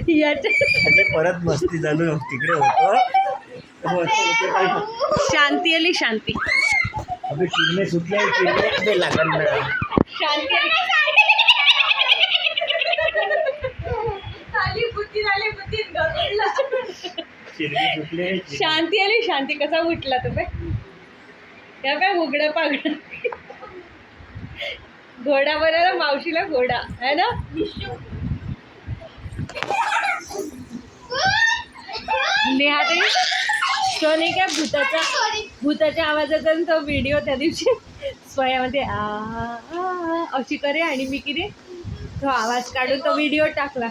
म्हणजे परत मस्ती चालू तिकडे होतो. शांती आली शांती. अबे किरणे सुटले किरणे लागल ना शांती आली. शांती आली शांती. कसा उठला तुम्ही या काय उघडं पागड घोडा बनवला मावशीला घोडा. है ना? नेहा ताई तो नाही का भूताचा भूताच्या आवाजाचा तो व्हिडिओ त्या दिवशी स्वयामध्ये अशी करे आणि मी किती तो आवाज काढून तो व्हिडिओ टाकला.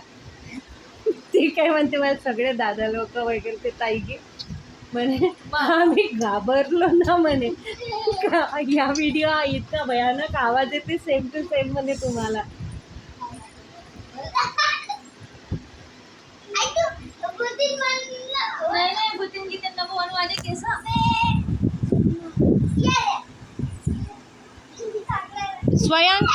ते काय म्हणते मला सगळे दादा लोक वगैरे ते ताई की म्हणे आम्ही घाबरलो ना म्हणे. का या व्हिडिओ इतका भयानक आवाज येते सेम टू सेम म्हणे तुम्हाला. स्वयं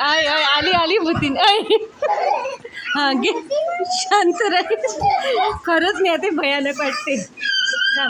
आय आय आली आली भूतीन. आय हां गे शांत राहील खरंच नाही ते भयानक वाटते. हां.